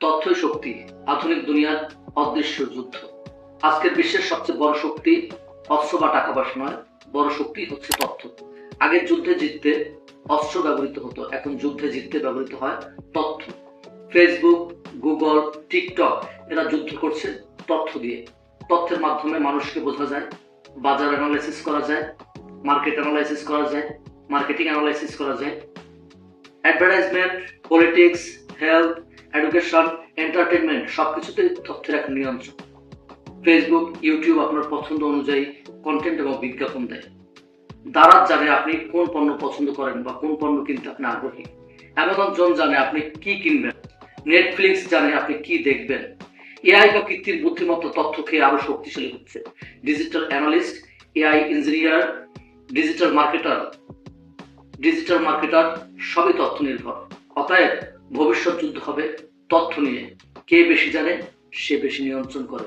তথ্যই শক্তি আধুনিক দুনিয়ার অদৃশ্য যুদ্ধ। আজকের বিশ্বের সবচেয়ে বড় শক্তি অস্ত্র বা টাকা পয়সা নয়, বড় শক্তি হচ্ছে তথ্য। আগের যুদ্ধে জিততে অস্ত্র ব্যবহৃত হতো, এখন যুদ্ধে জিততে ব্যবহৃত হয় তথ্য। ফেসবুক গুগল টিকটক এরা যুদ্ধ করছে তথ্য দিয়ে। তথ্যের মাধ্যমে মানুষকে বোঝা যায়, বাজার অ্যানালাইসিস করা যায় মার্কেট অ্যানালাইসিস করা যায় মার্কেটিং অ্যানালাইসিস করা যায়। Advertisement politics health education entertainment সব কিছুতে তথ্যের এক নিয়ন্ত্রণ ফেসবুক ইউটিউব আপনার পছন্দ অনুযায়ী কন্টেন্ট এবং বিজ্ঞাপন দেয়। দারাজ জানে আপনি কোন পণ্য পছন্দ করেন বা কোন পণ্য কিনতে আপনি আগ্রহী। অ্যামাজন জোন জানে আপনি কি কিনবেন। নেটফ্লিক্স জানে আপনি কি দেখবেন। এআই বা কৃত্রিম বুদ্ধিমত্তা তথ্য খেয়ে আরও শক্তিশালী হচ্ছে। Digital analyst AI engineer digital marketer digital marketer সবই তথ্য নির্ভর। অতএব ভবিষ্যৎ যুদ্ধ হবে তথ্য নিয়ে কে বেশি জানে সে বেশি নিয়ন্ত্রণ করে।